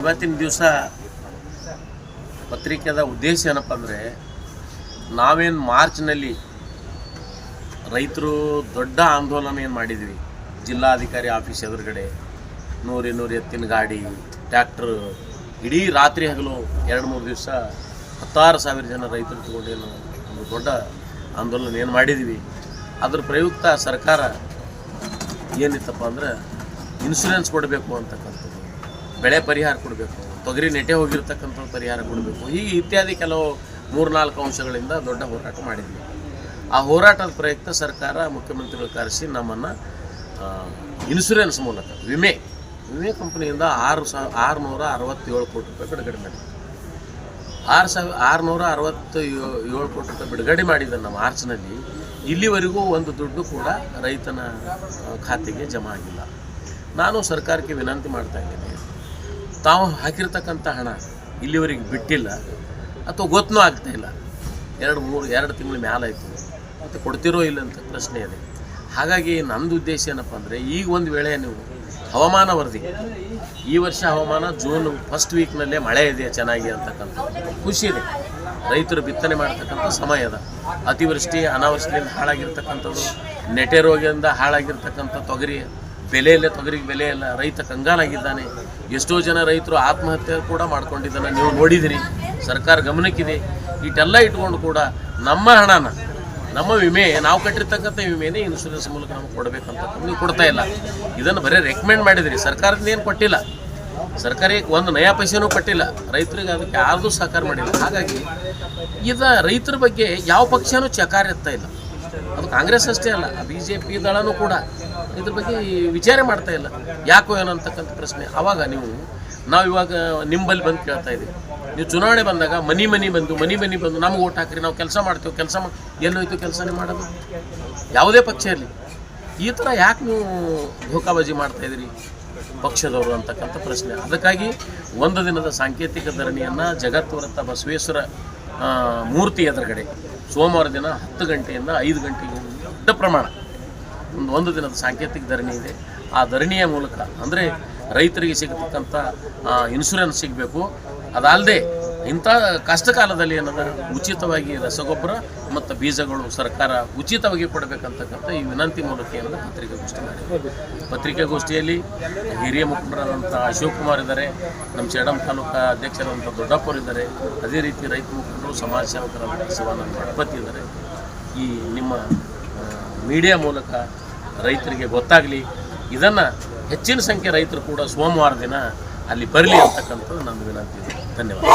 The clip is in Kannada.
ಇವತ್ತಿನ ದಿವಸ ಪತ್ರಿಕೆದ ಉದ್ದೇಶ ಏನಪ್ಪ ಅಂದರೆ ನಾವೇನು ಮಾರ್ಚ್ನಲ್ಲಿ ರೈತರು ದೊಡ್ಡ ಆಂದೋಲನ ಏನು ಮಾಡಿದ್ವಿ? ಜಿಲ್ಲಾಧಿಕಾರಿ ಆಫೀಸ್ ಎದುರುಗಡೆ ನೂರು ಇನ್ನೂರು ಎತ್ತಿನ ಗಾಡಿ ಟ್ಯಾಕ್ಟ್ರು ಇಡೀ ರಾತ್ರಿ ಹಗಲು ಎರಡು ಮೂರು ದಿವಸ ಹತ್ತಾರು ಸಾವಿರ ಜನ ರೈತರು ತಗೊಂಡೇನು ಒಂದು ದೊಡ್ಡ ಆಂದೋಲನ ಏನು ಮಾಡಿದ್ವಿ. ಅದ್ರ ಪ್ರಯುಕ್ತ ಸರ್ಕಾರ ಏನಿತ್ತಪ್ಪ ಅಂದರೆ ಇನ್ಶೂರೆನ್ಸ್ ಕೊಡಬೇಕು ಅಂತಕ್ಕಂಥದ್ದು. ಬೆಳೆ ಪರಿಹಾರ ಕೊಡಬೇಕು. ತೊಗರಿ ನೆಟ್ಟೆ ಹೋಗಿರ್ತಕ್ಕಂಥ ಪರಿಹಾರ ಕೊಡಬೇಕು. ಹೀಗೆ ಇತ್ಯಾದಿ ಕೆಲವು ಮೂರ್ನಾಲ್ಕು ಅಂಶಗಳಿಂದ ದೊಡ್ಡ ಹೋರಾಟ ಮಾಡಿದ್ವಿ. ಆ ಹೋರಾಟದ ಪ್ರಯುಕ್ತ ಸರ್ಕಾರ ಮುಖ್ಯಮಂತ್ರಿಗಳು ಕರೆಸಿ ನಮ್ಮನ್ನು ಇನ್ಶೂರೆನ್ಸ್ ಮೂಲಕ, ವಿಮೆ ವಿಮೆ ಕಂಪ್ನಿಯಿಂದ ಆರು ಸಾವಿರ ಆರುನೂರ ಅರವತ್ತೇಳು ಕೋಟಿ ರೂಪಾಯಿ ಬಿಡುಗಡೆ ಮಾಡಿದ್ವಿ. ಆರು ಸಾವಿರ ಆರುನೂರ ಅರವತ್ತು ಏಳು ಕೋಟಿ ರೂಪಾಯಿ ಬಿಡುಗಡೆ ಮಾಡಿದ್ದನ್ನು ಮಾರ್ಚ್ನಲ್ಲಿ ಇಲ್ಲಿವರೆಗೂ ಒಂದು ದುಡ್ಡು ಕೂಡ ರೈತನ ಖಾತೆಗೆ ಜಮಾ ಆಗಿಲ್ಲ. ನಾನು ಸರ್ಕಾರಕ್ಕೆ ವಿನಂತಿ ಮಾಡ್ತಾ ಇದ್ದೇನೆ. ತಾವು ಹಾಕಿರ್ತಕ್ಕಂಥ ಹಣ ಇಲ್ಲಿವರೆಗೆ ಬಿಟ್ಟಿಲ್ಲ ಅಥವಾ ಗೊತ್ತೂ ಇಲ್ಲ. ಎರಡು ಮೂರು, ಎರಡು ತಿಂಗಳ ಮ್ಯಾಲಾಯಿತು. ಮತ್ತು ಕೊಡ್ತಿರೋ ಇಲ್ಲ ಅಂತ ಪ್ರಶ್ನೆ ಇದೆ. ಹಾಗಾಗಿ ನಂದು ಉದ್ದೇಶ ಏನಪ್ಪ ಅಂದರೆ, ಈಗ ಒಂದು ವೇಳೆ ನೀವು ಹವಾಮಾನ ವರದಿ, ಈ ವರ್ಷ ಹವಾಮಾನ ಜೂನ್ ಫಸ್ಟ್ ವೀಕ್ನಲ್ಲೇ ಮಳೆ ಇದೆ ಚೆನ್ನಾಗಿ ಅಂತಕ್ಕಂಥ ಖುಷಿ ಇದೆ. ರೈತರು ಬಿತ್ತನೆ ಮಾಡ್ತಕ್ಕಂಥ ಸಮಯ ಅದ. ಅತಿವೃಷ್ಟಿ, ಅನಾವೃಷ್ಟಿಯಿಂದ ಹಾಳಾಗಿರ್ತಕ್ಕಂಥದ್ದು ನೆಟೆ ರೋಗದಿಂದ ಹಾಳಾಗಿರ್ತಕ್ಕಂಥ ತೊಗರಿ ಬೆಲೆ ಇಲ್ಲ, ತೊಗರಿಗೆ ಬೆಲೆ ಇಲ್ಲ, ರೈತ ಕಂಗಾಲಾಗಿದ್ದಾನೆ. ಎಷ್ಟೋ ಜನ ರೈತರು ಆತ್ಮಹತ್ಯೆ ಕೂಡ ಮಾಡ್ಕೊಂಡಿದ್ದಾನೆ. ನೀವು ನೋಡಿದಿರಿ, ಸರ್ಕಾರ ಗಮನಕ್ಕಿದೆ. ಇಟ್ಟೆಲ್ಲ ಇಟ್ಕೊಂಡು ಕೂಡ ನಮ್ಮ ಹಣನ, ನಮ್ಮ ವಿಮೆ, ನಾವು ಕಟ್ಟಿರ್ತಕ್ಕಂಥ ವಿಮೆನೇ ಇನ್ಶೂರೆನ್ಸ್ ಮೂಲಕ ನಮಗೆ ಕೊಡಬೇಕಂತ ನೀವು ಕೊಡ್ತಾ ಇಲ್ಲ. ಇದನ್ನು ಬರೀ ರೆಕಮೆಂಡ್ ಮಾಡಿದ್ರಿ. ಸರ್ಕಾರದಿಂದ ಏನು ಕೊಟ್ಟಿಲ್ಲ. ಸರ್ಕಾರಕ್ಕೆ ಒಂದು ನಯಾ ಪೈಸೆನೂ ಕೊಟ್ಟಿಲ್ಲ. ರೈತರಿಗೆ ಅದಕ್ಕೆ ಯಾರ್ದು ಸಹಕಾರ ಮಾಡಿಲ್ಲ. ಹಾಗಾಗಿ ಇದು ರೈತರ ಬಗ್ಗೆ ಯಾವ ಪಕ್ಷನೂ ಚಕಾರ ಎತ್ತಾ ಇಲ್ಲ. ಅದು ಕಾಂಗ್ರೆಸ್ ಅಷ್ಟೇ ಅಲ್ಲ ಬಿ ಜೆ ಪಿ ದಳನೂ ಕೂಡ ಇದ್ರ ಬಗ್ಗೆ ವಿಚಾರ ಮಾಡ್ತಾ ಇಲ್ಲ. ಯಾಕೋ ಏನೋ ಅಂತಕ್ಕಂಥ ಪ್ರಶ್ನೆ. ಆವಾಗ ನೀವು, ನಾವು ಇವಾಗ ನಿಂಬಲ್ಲಿ ಬಂದು ಕೇಳ್ತಾ ಇದ್ದೀವಿ. ನೀವು ಚುನಾವಣೆ ಬಂದಾಗ ಮನಿ ಮನಿ ಬಂದು, ಮನಿ ಮನಿ ಬಂದು ನಮ್ಗೆ ಓಟ್ ಹಾಕ್ರಿ, ನಾವು ಕೆಲಸ ಮಾಡ್ತೀವಿ, ಕೆಲಸ ಮಾ ಎಲ್ಲೋಯ್ತು ಕೆಲಸನೇ ಮಾಡೋದು? ಯಾವುದೇ ಪಕ್ಷ ಇರಲಿ. ಈ ಥರ ಯಾಕೆ ನೀವು ಧೋಕಾಬಾಜಿ ಮಾಡ್ತಾ ಇದ್ದೀರಿ ಪಕ್ಷದವರು ಅಂತಕ್ಕಂಥ ಪ್ರಶ್ನೆ. ಅದಕ್ಕಾಗಿ ಒಂದು ದಿನದ ಸಾಂಕೇತಿಕ ಧರಣಿಯನ್ನು ಜಗತ್ತು ವೃತ್ತ ಬಸವೇಶ್ವರ ಮೂರ್ತಿ ಎದುರುಗಡೆ. ಸೋಮವಾರ ದಿನ ಹತ್ತು ಗಂಟೆಯಿಂದ ಐದು ಗಂಟೆಗೆ ದೊಡ್ಡ ಪ್ರಮಾಣ. ಒಂದು ಒಂದು ದಿನದ ಸಾಂಕೇತಿಕ ಧರಣಿ ಇದೆ. ಆ ಧರಣಿಯ ಮೂಲಕ ಅಂದರೆ ರೈತರಿಗೆ ಸಿಗತಕ್ಕಂಥ ಇನ್ಶೂರೆನ್ಸ್ ಸಿಗಬೇಕು. ಅದಲ್ಲದೆ ಇಂಥ ಕಷ್ಟ ಕಾಲದಲ್ಲಿ ಉಚಿತವಾಗಿ ರಸಗೊಬ್ಬರ ಮತ್ತು ಬೀಜಗಳು ಸರ್ಕಾರ ಉಚಿತವಾಗಿ ಕೊಡಬೇಕಂತಕ್ಕಂಥ ಈ ವಿನಂತಿ ಮೂಲಕ ಏನಂದ್ರೆ ಪತ್ರಿಕಾಗೋಷ್ಠಿ ಮಾಡಿದೆ ಪತ್ರಿಕಾಗೋಷ್ಠಿಯಲ್ಲಿ ಹಿರಿಯ ಮುಖಂಡರಾದಂಥ ಅಶೋಕ್ ಕುಮಾರ್ ಇದ್ದಾರೆ, ನಮ್ಮ ಸೇಡಂ ತಾಲೂಕಾ ಅಧ್ಯಕ್ಷರಾದಂಥ ದೊಡ್ಡಪ್ಪರು ಇದ್ದಾರೆ, ಅದೇ ರೀತಿ ರೈತ ಮುಖಂಡರು, ಸಮಾಜ ಸೇವಕರಾದಂಥ ಶಿವಾನಂದ ಗಣಪತಿ ಇದ್ದಾರೆ. ಈ ನಿಮ್ಮ ಮೀಡಿಯಾ ಮೂಲಕ ರೈತರಿಗೆ ಗೊತ್ತಾಗಲಿ, ಇದನ್ನು ಹೆಚ್ಚಿನ ಸಂಖ್ಯೆ ರೈತರು ಕೂಡ ಸೋಮವಾರ ದಿನ ಅಲ್ಲಿ ಬರಲಿ ಅಂತಕ್ಕಂಥದ್ದು ನಮ್ಮ ವಿನಂತಿ. ಧನ್ಯವಾದ